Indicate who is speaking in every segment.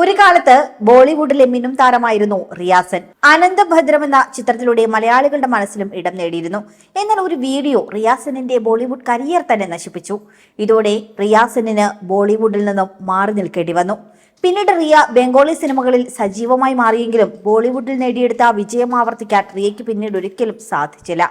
Speaker 1: ഒരു കാലത്ത് ബോളിവുഡിലെ മിന്നും താരമായിരുന്നു റിയാസൻ. അനന്തഭദ്രം എന്ന ചിത്രത്തിലൂടെ മലയാളികളുടെ മനസ്സിലും ഇടം നേടിയിരുന്നു. എന്നാൽ ഒരു വീഡിയോ റിയാസനിന്റെ ബോളിവുഡ് കരിയർ തന്നെ നശിപ്പിച്ചു. ഇതോടെ റിയാസനിന് ബോളിവുഡിൽ നിന്നും മാറി നിൽക്കേണ്ടി വന്നു. പിന്നീട് റിയ ബംഗാളി സിനിമകളിൽ സജീവമായി മാറിയെങ്കിലും ബോളിവുഡിൽ നേടിയെടുത്ത വിജയം ആവർത്തിക്കാൻ റിയയ്ക്ക് പിന്നീട് ഒരിക്കലും സാധിച്ചില്ല.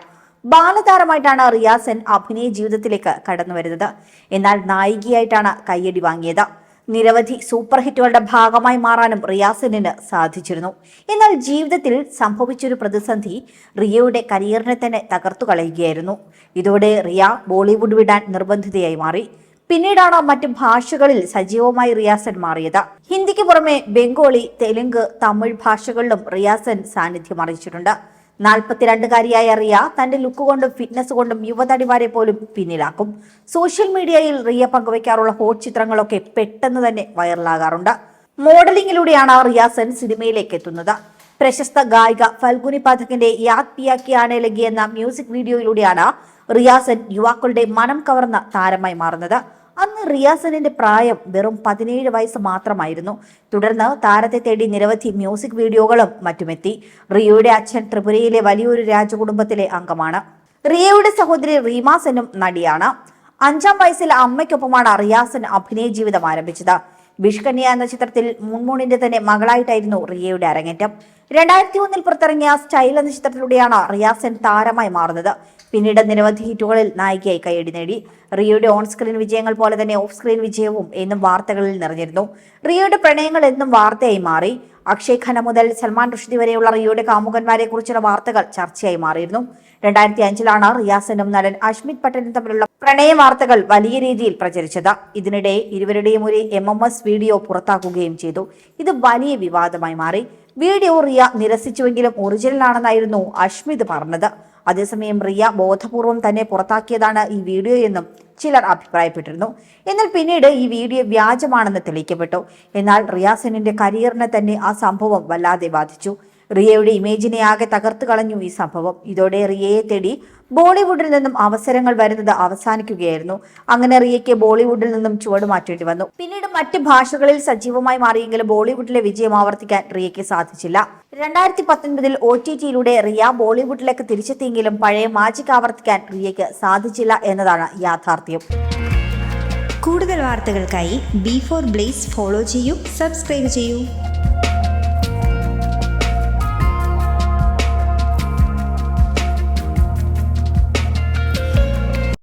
Speaker 1: ബാലതാരമായിട്ടാണ് റിയാസൻ അഭിനയ ജീവിതത്തിലേക്ക് കടന്നു വരുന്നത് എന്നാൽ നായികയായിട്ടാണ് കയ്യടി വാങ്ങിയത്. നിരവധി സൂപ്പർ ഹിറ്റുകളുടെ ഭാഗമായി മാറാനും റിയാസിന് സാധിച്ചിരുന്നു. എന്നാൽ ജീവിതത്തിൽ സംഭവിച്ചൊരു പ്രതിസന്ധി റിയയുടെ കരിയറിനെ തന്നെ തകർത്തു കളയുകയായിരുന്നു. ഇതോടെ റിയ ബോളിവുഡ് വിടാൻ നിർബന്ധിതയായി മാറി. പിന്നീടാണ് മറ്റ് ഭാഷകളിൽ സജീവമായി റിയാസൻ മാറിയത്. ഹിന്ദിക്ക് പുറമെ ബംഗാളി തെലുങ്ക് തമിഴ് ഭാഷകളിലും റിയാസൻ സാന്നിധ്യം അറിയിച്ചിട്ടുണ്ട്. നാൽപ്പത്തിരണ്ടുകാരിയായ റിയ തന്റെ ലുക്ക് കൊണ്ടും ഫിറ്റ്നസ് കൊണ്ടും യുവതടിമാരെ പോലും പിന്നിലാക്കും. സോഷ്യൽ മീഡിയയിൽ റിയ പങ്കുവയ്ക്കാറുള്ള ഹോട്ട് ചിത്രങ്ങളൊക്കെ പെട്ടെന്ന് തന്നെ വൈറലാകാറുണ്ട് മോഡലിംഗിലൂടെയാണ് റിയ സെൻ സിനിമയിലേക്ക് എത്തുന്നത്. പ്രശസ്ത ഗായിക ഫൽഗുനി പാഠകിന്റെ യാദ് പിയാക്കിയാണ് ലഗി എന്ന മ്യൂസിക് വീഡിയോയിലൂടെയാണ് റിയാസൻ യുവാക്കളുടെ മനം കവർന്ന താരമായി മാറുന്നത്. അന്ന് റിയാസനിന്റെ പ്രായം വെറും പതിനേഴ് വയസ്സ് മാത്രമായിരുന്നു. തുടർന്ന് താരത്തെ തേടി നിരവധി മ്യൂസിക് വീഡിയോകളും മറ്റുമെത്തി. റിയയുടെ അച്ഛൻ ത്രിപുരയിലെ വലിയൊരു രാജകുടുംബത്തിലെ അംഗമാണ്. റിയയുടെ സഹോദരി റീമാസനും നടിയാണ്. അഞ്ചാം വയസ്സിൽ അമ്മയ്ക്കൊപ്പമാണ് റിയാസൻ അഭിനയ ജീവിതം ആരംഭിച്ചത്. ബിഷ്കന്യ എന്ന ചിത്രത്തിൽ മുൻമൂണിന്റെ തന്നെ മകളായിട്ടായിരുന്നു റിയയുടെ അരങ്ങേറ്റം. രണ്ടായിരത്തി ഒന്നിൽ പുറത്തിറങ്ങിയ സ്റ്റൈൽ എന്ന ചിത്രത്തിലൂടെയാണ് റിയാസൻ താരമായി മാറുന്നത്. പിന്നീട് നിരവധി ഹിറ്റുകളിൽ നായികയായി കൈയടി നേടി. റിയയുടെ ഓൺ സ്ക്രീൻ വിജയങ്ങൾ പോലെ തന്നെ ഓഫ് സ്ക്രീൻ വിജയവും എന്നും വാർത്തകളിൽ നിറഞ്ഞിരുന്നു. റിയയുടെ പ്രണയങ്ങൾ എന്നും വാർത്തയായി മാറി. അക്ഷയ് ഖന്ന മുതൽ സൽമാൻ റുഷ്ദി വരെയുള്ള റിയോയുടെ കാമുകന്മാരെ കുറിച്ചുള്ള വാർത്തകൾ ചർച്ചയായി മാറിയിരുന്നു. രണ്ടായിരത്തി അഞ്ചിലാണ് റിയാസനും നടൻ അഷ്മിത് പട്ടേലും തമ്മിലുള്ള പ്രണയ വാർത്തകൾ വലിയ രീതിയിൽ പ്രചരിച്ചത്. ഇതിനിടെ ഇരുവരുടെയും ഒരു എം എം എസ് വീഡിയോ പുറത്താക്കുകയും ചെയ്തു. ഇത് വലിയ വിവാദമായി മാറി. വീഡിയോ റിയ നിരസിച്ചുവെങ്കിലും ഒറിജിനൽ ആണെന്നായിരുന്നു അഷ്മിത് പറഞ്ഞത്. അതേസമയം റിയ ബോധപൂർവം തന്നെ പുറത്താക്കിയതാണ് ഈ വീഡിയോ എന്നും ചിലർ അഭിപ്രായപ്പെട്ടിരുന്നു. എന്നാൽ പിന്നീട് ഈ വീഡിയോ വ്യാജമാണെന്ന് തെളിയിക്കപ്പെട്ടു. എന്നാൽ റിയാസനിന്റെ കരിയറിനെ തന്നെ ആ സംഭവം വല്ലാതെ ബാധിച്ചു. റിയയുടെ ഇമേജിനെ ആകെ തകർത്തു കളഞ്ഞു ഈ സംഭവം. ഇതോടെ റിയയെ തേടി ബോളിവുഡിൽ നിന്നും അവസരങ്ങൾ വരുന്നത് അവസാനിക്കുകയായിരുന്നു. അങ്ങനെ റിയയ്ക്ക് ബോളിവുഡിൽ നിന്നും ചുവട് മാറ്റേണ്ടി വന്നു. പിന്നീട് മറ്റ് ഭാഷകളിൽ സജീവമായി മാറിയെങ്കിലും ബോളിവുഡിലെ വിജയം ആവർത്തിക്കാൻ റിയയ്ക്ക് സാധിച്ചില്ല. രണ്ടായിരത്തി പത്തൊൻപതിൽ ഒ ടി ടിയിലൂടെ റിയ ബോളിവുഡിലേക്ക് തിരിച്ചെത്തിയെങ്കിലും പഴയ മാജിക് ആവർത്തിക്കാൻ റിയയ്ക്ക് സാധിച്ചില്ല എന്നതാണ് യാഥാർത്ഥ്യം.
Speaker 2: കൂടുതൽ വാർത്തകൾക്കായി ബി ഫോർ ബ്ലേസ് ഫോളോ ചെയ്യൂ സബ്സ്ക്രൈബ് ചെയ്യൂ.